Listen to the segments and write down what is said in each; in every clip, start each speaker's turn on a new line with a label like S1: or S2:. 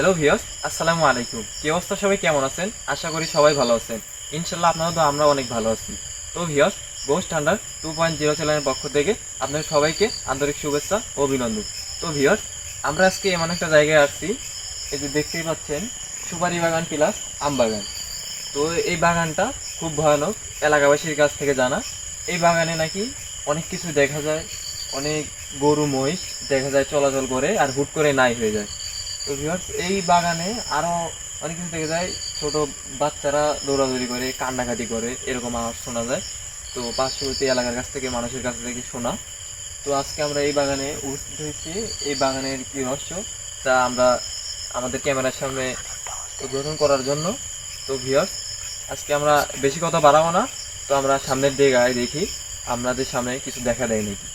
S1: Hello ভিওস আসসালামু আলাইকুম কি অবস্থা সবাই? কেমন আছেন? আশা করি সবাই ভালো আছেন। ইনশাল্লাহ আপনারা তো আমরা অনেক ভালো আছি। তো ভিওস বোস স্ট্যান্ডার টু পয়েন্ট জিরো চ্যানেলের পক্ষ থেকে আপনাদের সবাইকে আন্তরিক শুভেচ্ছা ও অভিনন্দন। তো ভিওস আমরা আজকে এমন একটা জায়গায় আসছি এই যে দেখতেই পাচ্ছেন, সুপারি বাগান প্লাস আম বাগান। তো এই বাগানটা খুব ভয়ানক, এলাকাবাসীর কাছ থেকে জানা। এই বাগানে নাকি অনেক কিছু দেখা যায়, অনেক গরু, মহিষ দেখা যায়, চলাচল করে আর হুট করে নাই হয়ে যায়। তো ভিউয়ার্স এই বাগানে আরও অনেক কিছু দেখা যায়। ছোট বাচ্চারা দৌড়াদৌড়ি করে, কান্নাকাটি করে, এরকম আওয়াজ শোনা যায়। তো পার্শ্ববর্তী এলাকার কাছ থেকে, মানুষের কাছ থেকে শোনা। তো আজকে আমরা এই বাগানে উপস্থিত হয়েছি। এই বাগানের কি রহস্য? তা আমরা আমাদের ক্যামেরার সামনে উদ্বোধন করার জন্য। তো ভিউয়ার্স আজকে আমরা বেশি কথা বাড়াবো না। তো আমরা সামনের দিকে গায়ে দেখি। আপনাদের সামনে কিছু দেখা দেয় নাকি?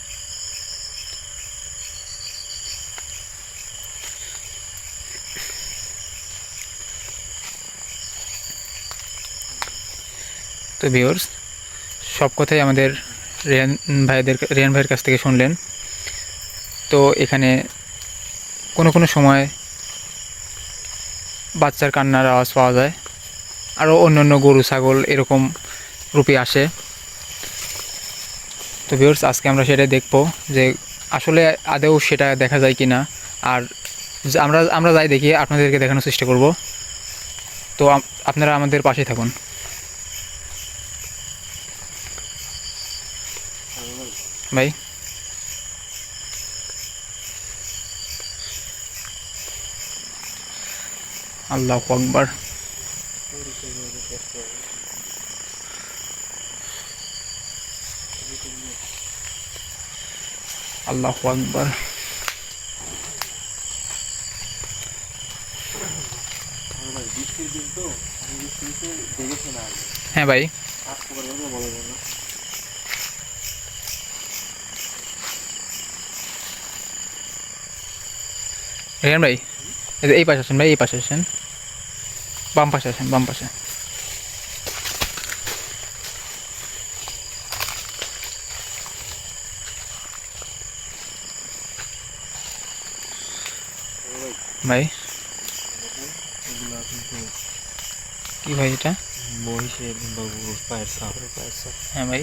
S2: তো ভিউয়ার্স সব কথাই আমাদের রিয়ান ভাইদের রিয়ান ভাইয়ের কাছ থেকে শুনলেন। তো এখানে কোনো কোনো সময় বাচ্চার কান্নার আওয়াজ পাওয়া যায় আরও অন্য অন্য গরু, ছাগল এরকম রূপে আসে। তো ভিউয়ার্স আজকে আমরা সেটা দেখব যে আসলে আদেও সেটা দেখা যায় কি না আর আমরা আমরা যাই দেখি, আপনাদেরকে দেখানোর চেষ্টা করব। তো আপনারা আমাদের পাশে থাকুন। ভাই। আল্লাহ আকবর। আল্লাহ আকবর। হ্যাঁ ভাই।
S1: আজ বলা যাবে না
S2: রেহান ভাই এই যে এই পাশে আসেন ভাই এই পাশে আসেন বাম পাশে আসেন বাম পাশে। ভাই
S1: এগুলো কিন্তু
S2: কি ভাই এটা?
S1: মহিষের কিংবা গরুর পায়ের সাপ পায়ের সাপ
S2: হ্যাঁ ভাই।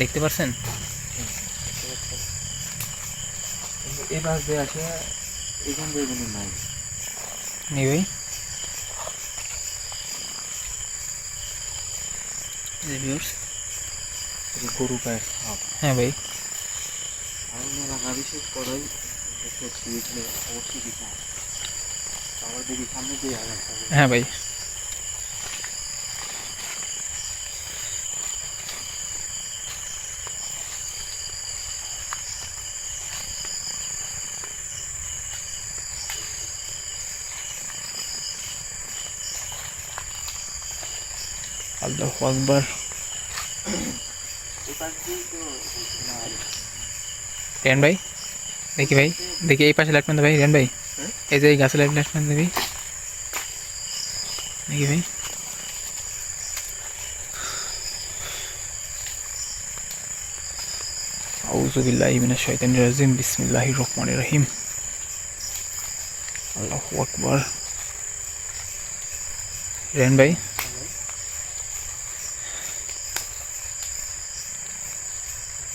S2: দেখতে পারছেন?
S1: এই পাশ দিয়ে আসে এখান দিয়ে কিন্তু নাই।
S2: যে
S1: গরু পায়ের সাপ।
S2: হ্যাঁ ভাই।
S1: আমি এলাকা বিশেষ করাই অবশ্যই কিছু হবে। আমার দেখি সামনে দিয়ে
S2: হ্যাঁ ভাই। আল্লাহ আকবর। রেন ভাই, দেখি ভাই, দেখি এই পাশে লাইট ভাই, রেন ভাই? এই যে এই গাছে লাইট লাইট মারতে ভাই দেখি ভাই। আউযু বিল্লাহি মিনাশ শাইতানির রাজিম, বিসমিল্লাহির রহমানির রহিম। আল্লাহু আকবার। রেন ভাই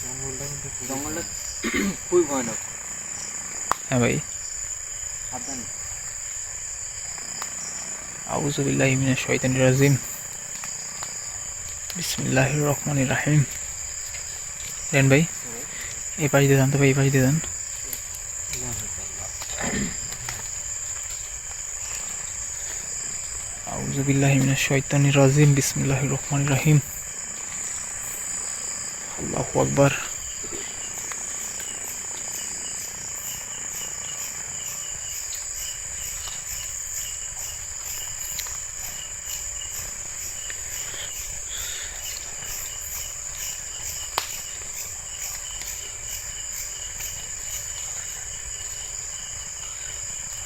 S1: জঙ্গলটা কিন্তু জঙ্গলটা খুবই ভয়ানক।
S2: হ্যাঁ ভাই।
S1: সাবধানে।
S2: আউযু বিল্লাহি মিনাশ রাজিম। বিসমিল্লাহির রহমানির রহিম। রেন ভাই এই পাশ দিয়ে যান তো ভাই এই পাশ দিয়ে রাজিম বিসমিল্লাহির রহমানির রহিম। আল্লাহু আকবার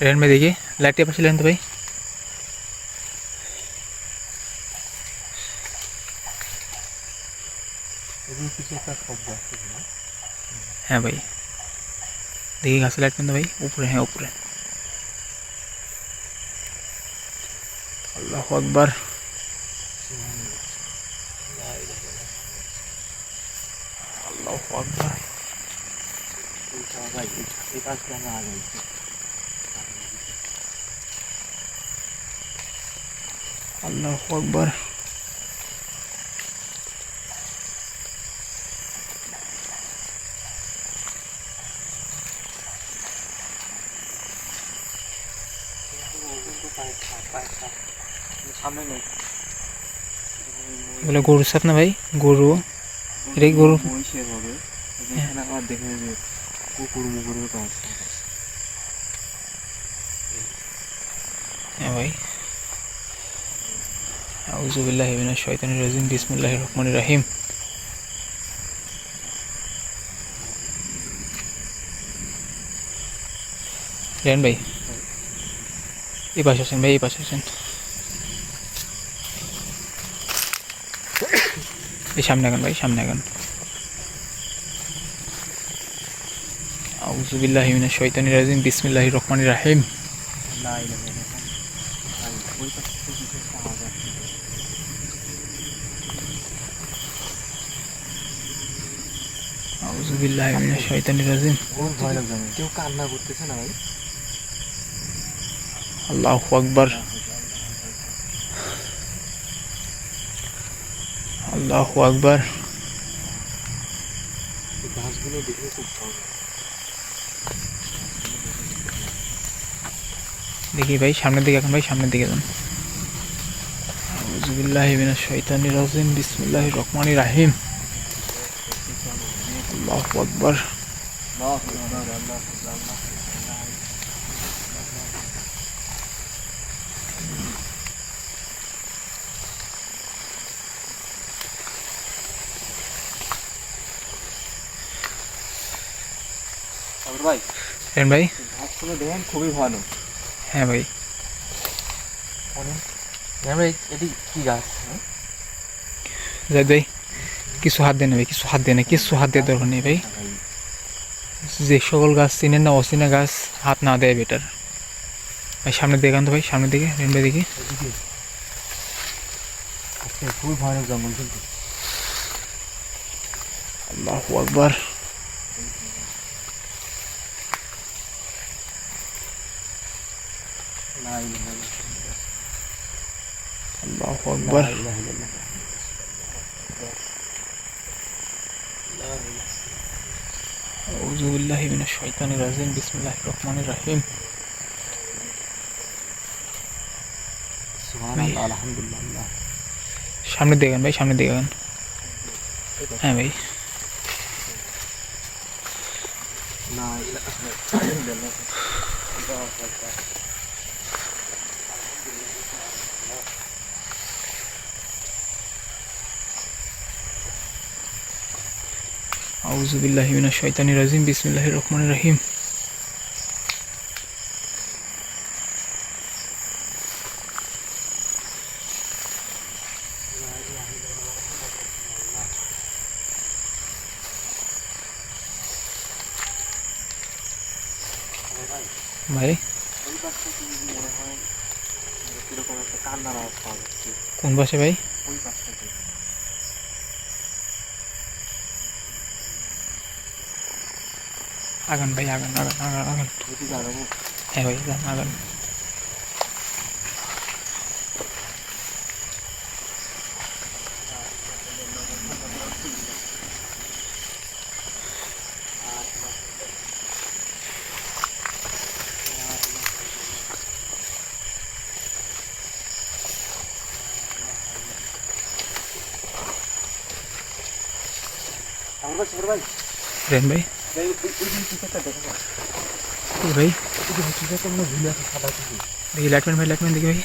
S2: রেন ভাই দেখি লাইটটা পাশে লেন তো ভাই
S1: এগুলো কিছু একটা শব্দ আসছে না
S2: হ্যাঁ ভাই দেখি গাছে লাইট পেন ভাই উপরে হ্যাঁ উপরে আল্লাহ আকবার আল্লাহ আকবার আল্লাহ আকবার এগুলো গরু সাপ না ভাই? গরু। এটা কি গরু। হ্যাঁ ভাই। আউজুবিল্লাহ হিমিনাশ শয়তানির রাজিম। ভাই। এই পাশে আছেন ভাই, এই পাশে আছেন এই সামনে আগান ভাই সামনে আগান। আউজুবিল্লাহ হিমিনাশ শয়তানির রাজিম বিসমিল্লাহির রহমানির রহিম। আউজুবিল্লাহ রাজিম।
S1: কেউ কান্না করতেছে না ভাই?
S2: আল্লাহু আকবার। আল্লাহু আকবার।
S1: দেখে খুব ভয়
S2: দেখি ভাই সামনের দিকে এখন ভাই সামনের দিকে যান। আউজুবিল্লাহ মিনাশ শৈতানির রাজিম বিসমিল্লাহির রহমানির রহিম। আল্লাহ আকবার।
S1: ভাই?
S2: রেন ভাই।
S1: দেখেন খুবই ভালো।
S2: হ্যাঁ ভাই।
S1: আমরা এটি কি গাছ?
S2: যাই ভাই কিছু হাত দেন ভাই কিছু হাত দেন কিছু হাত দেওয়ার দরকার নেই ভাই। যে সকল গাছ চিনেন না অচিনা গাছ হাত না দেয় বেটার ভাই সামনে দিকে আন তো ভাই সামনের দিকে রেন ভাই দেখি
S1: খুবই ভয়ানক জঙ্গল কিন্তু।
S2: আল্লাহু আকবার।
S1: না ইলাহা ইল্লাল্লাহ।
S2: আল্লাহু আকবার
S1: লা ইলাহা ইল্লাল্লাহ।
S2: আউযুবিল্লাহ মিনাশ শৈতানির রাজিম বিসমিল্লাহির রহমানির রহিম
S1: সুবহানাল্লাহ, আলহামদুলিল্লাহ
S2: সামনের দিকে আন ভাই সামনের দিকে আন হ্যাঁ ভাই
S1: লা ইলাহা ইল্লাল্লাহ। আল্লাহু আকবার।
S2: আউযুবিল্লাহি মিনাশ শৈতানির রাজিম বিসমিল্লাহির রহমানির রহিম ভাই
S1: ওই পাশ থেকে যদি মনে হয় মানে কান্নার আওয়াজ পাওয়া যাচ্ছে
S2: কোন পাশে ভাই
S1: ওই পাশ থেকে
S2: আগান ভাই আগান আগান আগান আগান
S1: যদি জানাব
S2: হ্যাঁ ভাই যান আগান
S1: আমার ভাই ছোট ভাই, দেখা
S2: লাইটম্যান ভাই লাইটম্যান দেখি ভাই।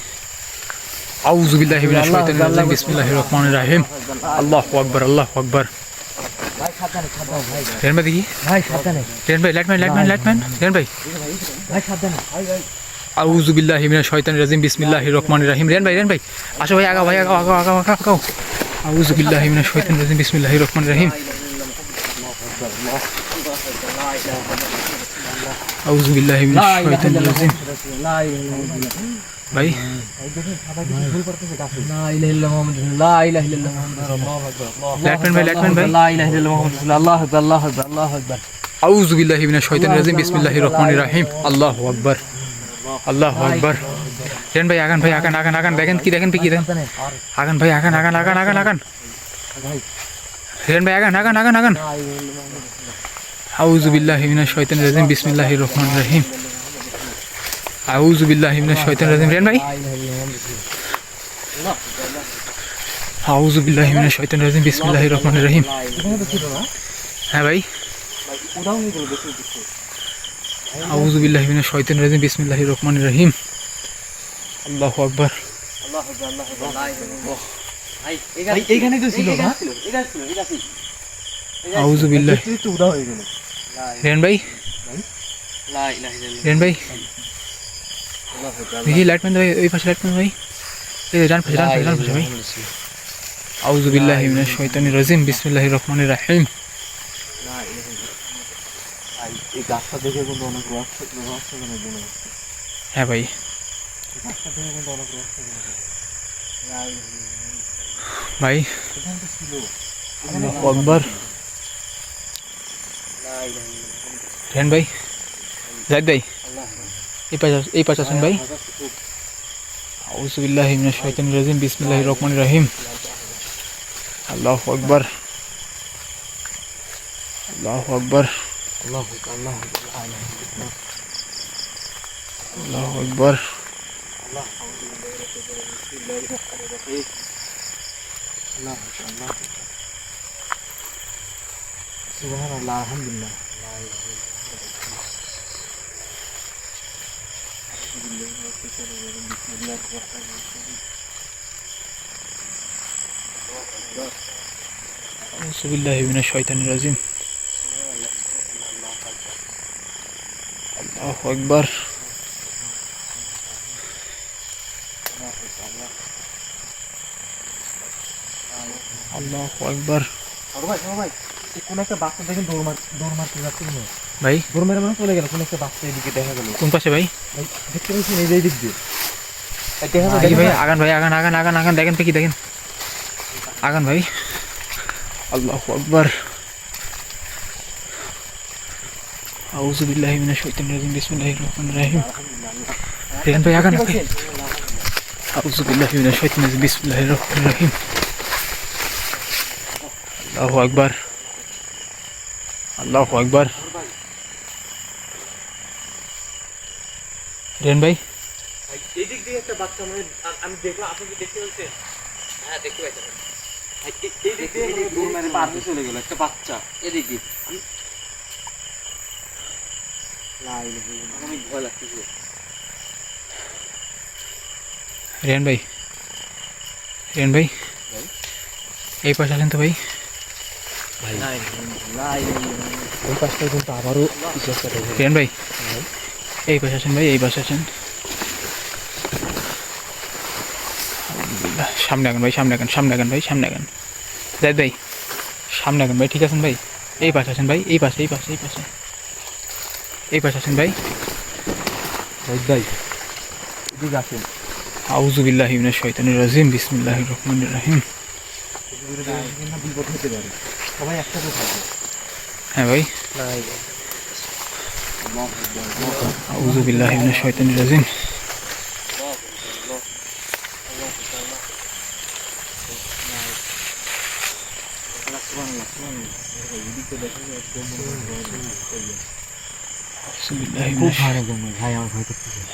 S2: আউযুবিল্লাহি মিনাশ শৈতানির রাজিম, বিসমিল্লাহির রহমানির রহিম। আল্লাহু আকবার আল্লাহু আকবার।
S1: ভাই সাবধানে সাবধানে ভাই
S2: রেন ভাই দেখি।
S1: ভাই সাবধানে
S2: রেন ভাই লাইটম্যান লাইটম্যান লাইটম্যান রেন ভাই।
S1: ভাই সাবধানে ভাই ভাই
S2: আউযু বিল্লাহি মিনাশ শয়তানির রাজিম, বিসমিল্লাহির রহমানির রহিম। রেন ভাই রেন ভাই। আসো ভাই আগাও ভাই আগাও আগাও আগাও আগাও আগাও আউযু বিল্লাহি মিনাশ শয়তানির রাজিম, বিসমিল্লাহির রহমানির রহিম আউযু বিল্লাহি মিনাশ শাইতানির রাজিম ভাই আল্লাহু আকবার আল্লাহু আকবার রেন ভাই আগান ভাই আগান আগান আগান দেখেন কি দেখেন কি দেখেন আগান ভাই আগান আগান আগান আগান আগান রেন ভাই আগান আগান আগান আগান আউযু বিল্লাহি মিনাশ শাইতানির রাজিম বিসমিল্লাহির রহমানির রহিম। আউযু বিল্লাহি মিনাশ শাইতানির রাজিম। রেন ভাই? আউযু বিল্লাহি মিনাশ শাইতানির রাজিম বিসমিল্লাহির রহমানির রহিম। হ্যাঁ ভাই। আউযু বিল্লাহি মিনাশ শাইতানির রাজিম বিসমিল্লাহির রহমানির রহিম। আল্লাহু আকবার।
S1: এইখানে তো ছিল না।
S2: আউযু
S1: তো উদা হয়ে গেল।
S2: রেন ভাই রেন ভাই দেখি লাইট ম্যান ভাই ওই পাশে লাইট ম্যান ভাই ডান পাশে ডান পাশে ডান পাশে ভাই আউযু বিল্লাহি মিনাশ শাইতানির রাজিম বিসমিল্লাহির রহমানির রহিম
S1: এই গাছটা দেখে কিন্তু অনেক রহস্য রহস্যজনক
S2: হ্যাঁ ভাই।
S1: গাছটা দেখে কিন্তু অনেক রহস্যজনক
S2: ভাই। আকবার রেন ভাই জাহিদ ভাই এই পাশে এই পাশে আছেন ভাই। আউযু বিল্লাহি মিনাশ শাইতানির রাজিম, বিসমিল্লাহির রহমানির রহিম। আল্লাহু আকবার। আল্লাহু আকবার।
S1: আল্লাহ আল্লাহু
S2: আকবার।
S1: আল্লাহ আলহামদুলিল্লাহ
S2: আউযু বিল্লাহি মিনাশ শাইতানির রাজিম আল্লাহু আকবার আল্লাহু আকবার
S1: আর ভাই আর ভাই এই কোন একটা বাচ্চা দেখেন দৌড় মার দৌড় মারতে যাচ্ছে
S2: ভাই।
S1: দৌড় মেরে মানে চলে গেল কোন একটা বাচ্চা এদিকে দেখা গেল।
S2: কোন পাশে ভাই?
S1: ভাই, দেখতে পাচ্ছেন এই যে দিক দিয়ে। এই দেখা যায়,
S2: ভাই ভাই আগান ভাই আগান আগান আগান আগান দেখেন কি দেখেন। আগান ভাই। আল্লাহু আকবার। আউযু বিল্লাহি মিনাশ শাইতানির রাজিম বিসমিল্লাহির রহমানির রহিম। দেখেন ভাই আগান। আউযু বিল্লাহি মিনাশ শাইতানির রাজিম বিসমিল্লাহির রহমানির রহিম। আল্লাহু আকবার। আল্লাহু আকবার রেন ভাই
S1: ভাই, এই দিক দিয়ে একটা বাচ্চা মানে আ- আমি দেখলাম আপনি কি দেখতে পাচ্ছেন
S3: হ্যাঁ দেখতে পাইছেন
S1: ভাই, এই- এই দিক দিয়ে মানে দৌড় মেরে পার হয়ে চলে গেল একটা বাচ্চা
S3: এদিক দিয়ে
S1: আমার অনেক ভয় লাগতেছে
S2: রেন ভাই রেন ভাই এই পাশে আছেন তো ভাই
S1: ওই পাশটা কিন্তু আবারও
S2: রেন ভাই এই পাশে আছেন ভাই এই পাশে আলহামদুলিল্লাহ। সামনে আগান ভাই সামনে আগান সামনে আগান ভাই সামনে আগান জায়দ ভাই সামনে আগান ভাই ঠিক আছেন ভাই এই পাশে আছেন ভাই এই পাশে এই পাশে এই পাশে এই পাশে আছেন ভাই
S1: ভাই এদিকে আসেন
S2: আউযু বিল্লাহি মিনাশ শাইতানির রাজিম বিসমিল্লাহির রহমানির রহিম
S1: বিপদ হতে পারে সবাই একসাথে থাকবে।
S2: হ্যাঁ ভাই। আউযু বিল্লাহি মিনাশ শাইতানির রাজিম।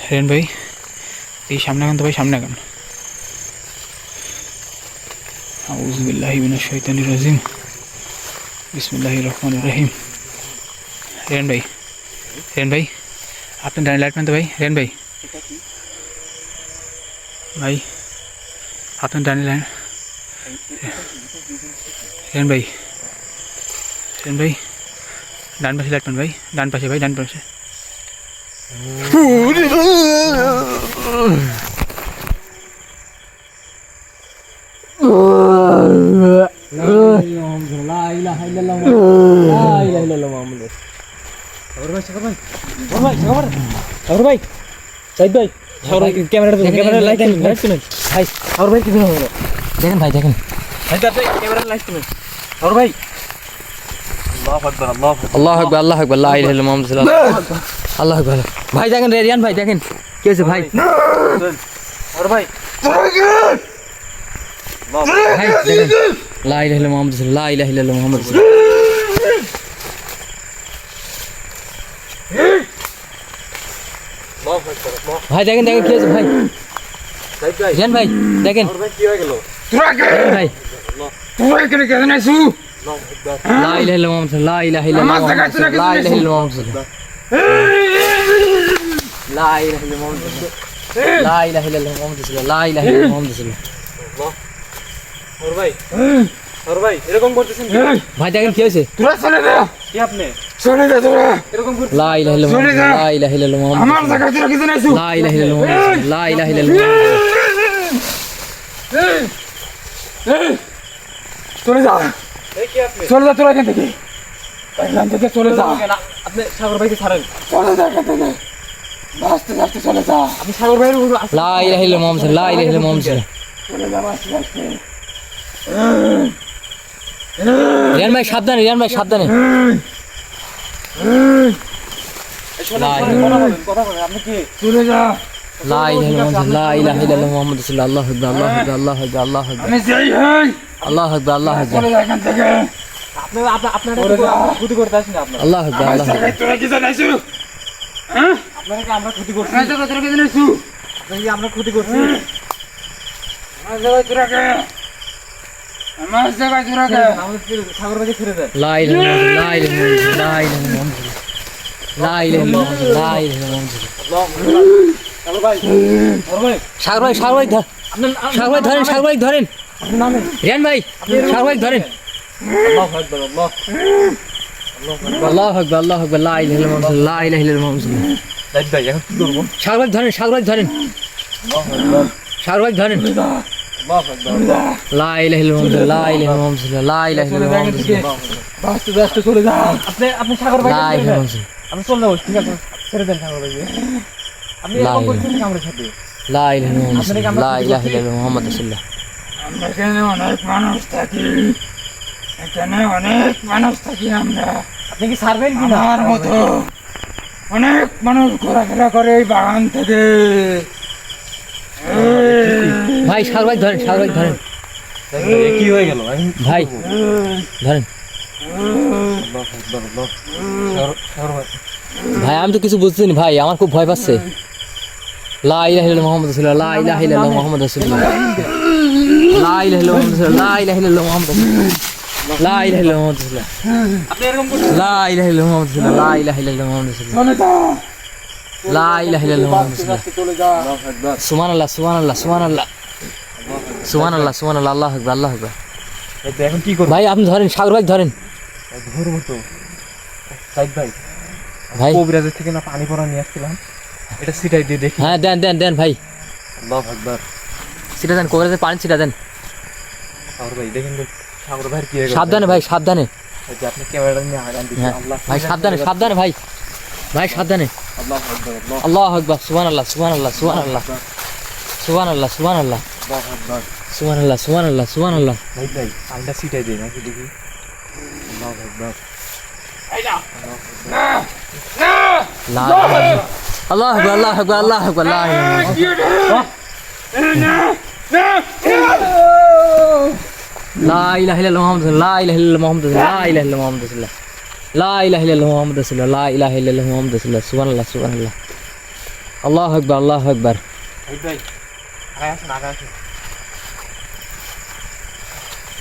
S2: হেরেন ভাই এই সামনে আগান তো ভাই সামনে আগান আউযু বিল্লাহি মিনাশ শাইতানির রাজিম বিসমিল্লাহির রহমানির রহিম হেরেন ভাই হেরেন ভাই আপনি ডান লাইট ম্যান তো ভাই হেরেন ভাই ভাই আপনি ডান লাইন হেরেন ভাই হেরেন ভাই ডান পাশে লাইট ম্যান ভাই ডান পাশে ভাই ডান পাশে
S1: সাগর ভাই সাগর ভাই সাগর ভাই সাগর সাগর ভাই সাইদ ভাই ভাই ক্যামেরাটা ক্যামেরা লাইট দিন লাইট দিন ভাই সাগর ভাই কি হলো
S3: দেখেন ভাই দেখেন
S1: ভাই তাতে ক্যামেরা লাইট দিন সাগর ভাই আল্লাহু আকবার আল্লাহু আকবার
S3: আল্লাহ আকবার লা ইলাহা ইল্লাল্লাহ মুহাম্মাদুর রাসূলুল্লাহ আল্লাহ আকবার ভাই দেখেন রিয়ান ভাই দেখেন কি হয়েছে ভাই
S1: ভাই
S3: ভাই দেখেন লা ইলাহা ইল্লাল্লাহ মুহাম্মাদুর রাসূলুল্লাহ লা ইলাহা ইল্লাল্লাহ মুহাম্মাদুর রাসূলুল্লাহ। ভাই দেখেন দেখেন কি হয়েছে ভাই।
S1: সাইদ ভাই।
S3: দেখেন।
S1: ভাই কি হয়ে গেল?
S3: দেখেন ভাই। লা ইলাহা ইল্লাল্লাহ মুহাম্মাদুর রাসূলুল্লাহ লা ইলাহা
S1: সাগর ভাই সাগর ভাই এরকম করতেছেন কি?
S3: ভাই দেখেন কি হয়েছে?
S4: তোরা চলে যা।
S1: কি আপনি?
S4: চলে যা তোরা।
S1: এরকম করতে
S3: লা ইলাহা ইল্লাল্লাহ
S4: চলে যা।
S3: লা ইলাহা ইল্লাল্লাহ মুহাম্মাদুর
S4: আমার তোরা কিছু
S3: লা ইলাহা ইল্লাল্লাহ লা ইলাহা ইল্লাল্লাহ
S4: চলে যা।
S1: এই কি আপনি?
S4: চলে যা তোরা এখান থেকে। এখান থেকে চলে যা।
S1: আপনি সাগর ভাইকে ছাড়েন।
S4: চলে যা এখান থেকে। আস্তে আস্তে চলে যা।
S1: আপনি সাগর ভাইয়ের
S3: লা ইলাহা ইল্লাল্লাহ রাসূলুল্লাহ লা ইলাহা ইল্লাল্লাহ মুহাম্মাদুর
S4: চলে যা আস্তে আস্তে।
S3: রিয়ান ভাই সাবধানে রিয়ান ভাই সাবধানে।
S4: আমার
S1: ক্ষতি করছি।
S4: আমার কে
S1: আমাদের ছেড়ে- সাগর ভাইকে ভাই সাগর ভাই
S3: সাগর ধরেন সাগর ধরেন রিয়ান ভাই সাগর ধরেন।
S1: আল্লাহু আকবার আল্লাহ
S3: আল্লাহু আকবার আল্লাহু ধরেন সাগর ধরেন সাগর ধরেন।
S4: অনেক মানুষ থাকি? এখানে অনেক মানুষ থাকি আমরা।
S1: আপনি কি কি
S4: আমার মতো অনেক মানুষ ঘোরাফেরা করে এই বাগান থেকে।
S3: ভাই সাগর ভাই ধরেন সাগর ভাই ধরেন।
S1: কি হয়ে গেল
S3: ভাই? ধরেন।
S1: ভাই
S3: ভাই আমি তো কিছু বুঝতেছি না ভাই আমার খুব ভয় পাচ্ছে। লা ইলাহা ইল্লাল্লাহ মুহাম্মাদুর রাসূলুল্লাহ লা ইলাহা ইল্লাল্লাহ মুহাম্মাদুর রাসূলুল্লাহ। লা ইলাহা ইল্লাল্লাহ মুহাম্মাদুর রাসূলুল্লাহ লা ইলাহা ইল্লাল্লাহ মুহাম্মাদুর রাসূলুল্লাহ।
S1: আপনি এরকম করছেন?
S3: লা ইলাহা ইল্লাল্লাহ মুহাম্মাদুর রাসূলুল্লাহ লা ইলাহা ইল্লাল্লাহ মুহাম্মাদুর রাসূলুল্লাহ।
S4: চলে যা
S3: লা ইলাহা ইল্লাল্লাহ মুহাম্মাদুর রাসূলুল্লাহ।
S4: চলে যা
S1: আল্লাহু আকবার।
S3: সুবহানাল্লাহ সুবহানাল্লাহ সুবহানাল্লাহ। সুবহানাল্লাহ সুবহানাল্লাহ আল্লাহু আকবার আল্লাহু
S1: এই তো এখন কি করব?
S3: ভাই আপনি ধরেন সাগর ভাই ধরেন।
S1: ধরবো তো। সাইদ ভাই
S3: ভাই।
S1: কবিরাজের থেকে না পানি পড়া নিয়ে আসছিলাম। এটা সিটাই দিয়ে দেখি।
S3: হ্যাঁ দেন দেন দেন ভাই।
S1: আল্লাহু আকবার।
S3: সিটা দেন কোবরাতে পানি সিটা দেন।
S1: সাগর ভাই দেখেন সাগর ভাইয়ের কি
S3: সাবধানে ভাই সাবধানে।
S1: আপনি ক্যামেরাটা নিয়ে আগান দিচ্ছেন
S3: হ্যাঁ
S1: আল্লাহ
S3: ভাই সাবধানে সাবধানে ভাই। ভাই সাবধানে।
S1: আল্লাহু আকবার আল্লাহ
S3: আল্লাহ আকবার সুবহানাল্লাহ সুবহানাল্লাহ সুবহানাল্লাহ। সুবহানাল্লাহ সুবহানাল্লাহ।
S1: আল্লাহু আকবার।
S3: সুবহানাল্লাহ সুবহানাল্লাহ সুবহানাল্লাহ।
S1: ভাই ভাই পানিটা সিটাই দেই নাকি দেখি? আল্লাহু আকবার
S3: লা আল্লাহ আকবার আল্লাহ আকবার আল্লাহ আকবার লা ইলাহা ইল্লাল্লাহ। লা ইলাহা ইল্লাল্লাহ মুহাম্মাদুর লা ইলাহা ইল্লাল্লাহ মুহাম্মাদুর লা ইলাহা ইল্লাল্লাহ মুহাম্মাদুর রাসূলুল্লাহ লা ইলাহা ইল্লাল্লাহ মুহাম্মাদুর রাসূলুল্লাহ লা ইলাহা ইল্লাল্লাহ মুহাম্মাদুর রাসূলুল্লাহ সুবহানাল্লাহ সুবহানাল্লাহ। আল্লাহু আকবার আল্লাহু আকবার।
S1: ভাই ভাই আগে আসুন আগে আসুন আল্লাহু আকবার আল্লাহ সাইদ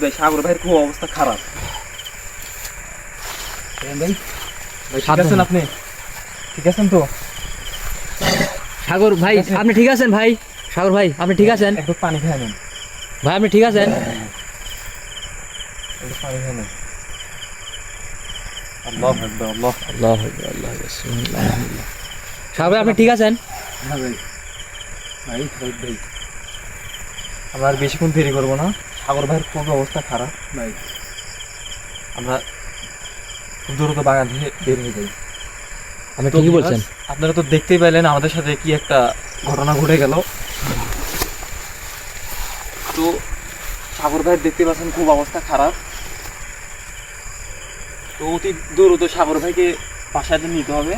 S1: ভাই সাগর ভাইয়ের খুব অবস্থা খারাপ। ভাই ভাই ঠিক আছেন আপনি? ঠিক আছেন তো?
S3: সাগর ভাই আপনি ঠিক আছেন ভাই? সাগর ভাই আপনি ঠিক আছেন?
S1: একটু পানি খেয়ে নেন।
S3: ভাই আপনি ঠিক আছেন?
S1: একটু পানি খেয়ে নেন। আল্লাহ আল্লাহ
S3: আল্লাহু আল্লাহু সাগর ভাই আপনি ঠিক আছেন?
S1: হ্যাঁ ভাই। ভাই ভাই ভাই। আমরা আর বেশিক্ষণ দেরি করব না। সাগর ভাইয়ের খুব অবস্থা খারাপ। ভাই। আমরা খুব দ্রুত বাগান থেকে বের হয়ে যাই।
S3: আপনি
S1: তো
S3: ঠিকই বলছেন
S1: আপনারা তো দেখতেই পাইলেন আমাদের সাথে কি একটা ঘটনা ঘটে গেল। তো সাগর ভাইয়ের দেখতে পাচ্ছেন খুব অবস্থা খারাপ। তো অতি দ্রুত সাগর ভাইকে বাসাতে নিতে হবে।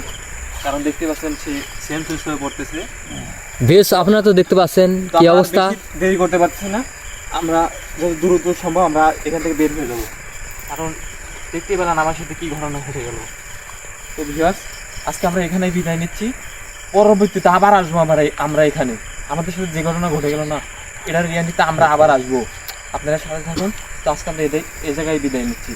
S1: কারণ দেখতে পাচ্ছেন সে সেন্সলেস হয়ে পড়তেছে।
S3: বেশ আপনারা তো দেখতে পাচ্ছেন কি অবস্থা?
S1: দেরি করতে পারছি না। আমরা যত দ্রুত সম্ভব আমরা এখান থেকে বের হয়ে যাব। কারণ দেখতেই পেলেন আমার সাথে কি ঘটনা ঘটে গেল। তো ভিউয়ার্স আজকে আমরা এখানেই বিদায় নিচ্ছি। পরবর্তীতে আবার আসব আমরা আমরা এখানে। আমাদের সাথে যে ঘটনা ঘটে গেল না এটার রিয়ালিতে আমরা আবার আসব। আপনারা সাথে থাকুন। তো আজকে আমরা এদের- এই জায়গায় বিদায় নিচ্ছি।